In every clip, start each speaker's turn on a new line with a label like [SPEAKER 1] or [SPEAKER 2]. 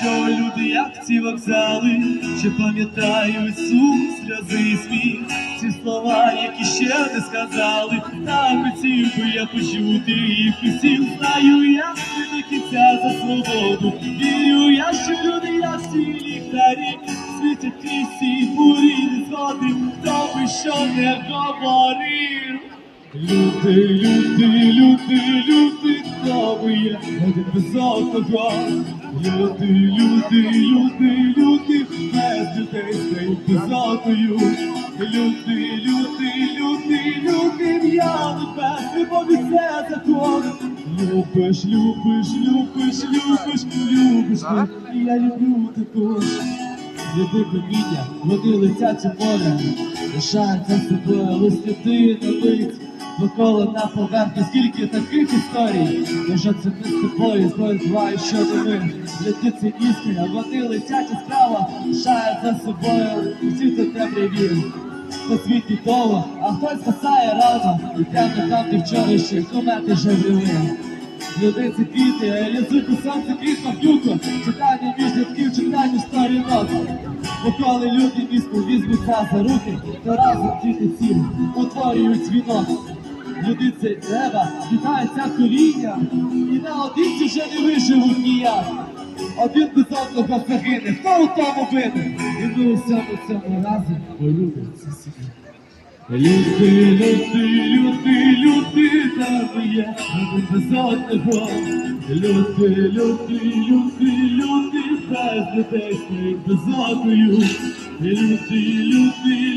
[SPEAKER 1] що люди, як ці вокзали, чи пам'ятають сум, сльози і сміх, ці слова, які ще не сказали, так хотів би я почути їх усіх. Знаю я до кінця за свободу. Вірю я, що люди, як ці ліхтарі, світять крізь бурі не згоди, хто би що не говорив. Люди, люди, люди, люди, хто один одного. Люди, люди, люди, люди, без людей стають безодною. Люди, люди, люди, люди, я не без любові це закон. Любиш, любиш, любиш, любиш, любиш ти, і я люблю також. Люди каміння, вони летять у море, лишають за собою листити на Довкола на поверхні, скільки таких історій, Може це ми з тобою, з тобою що ми. Летять ці іскри, а вони летять яскраво, лишають за собою всі це темряві. По світі довго, а хтось спасає рано, і темно там, де вчора ще комети. Люди це квіти, а у сонце крізь п'юко, читання між рядків, читання сторінок. Бо коли люди місто візьмуться за руки, то разом діти ці утворюють дзвінок. Люди це треба, вітається коління, і на одинці вже не виживуть ніяк. Один без одного загине, хто у тому винен? І ми у всьому цьому полюбимо ці сім'ї. Люди, люди, люди, люди, там є один без одного. Люди, люди, люди, люди, без людей безодною. Люди, люди, люди,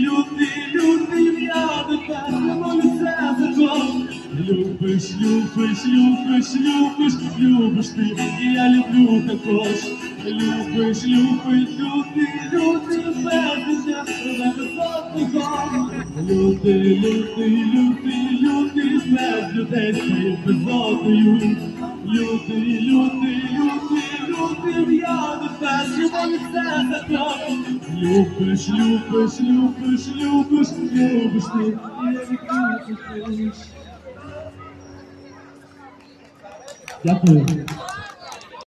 [SPEAKER 1] Любиш, любиш, любиш, любиш, любиш ти, і я люблю також. Любиш, любиш, люди, люди, без мене без одного. Люди, люди, люди, люди, без людей стають безодною. Люди, люди, люди, люди, я до тебе любов все закон. Любиш, любиш, любиш, любиш, любиш ти, я люблю також. Дякую.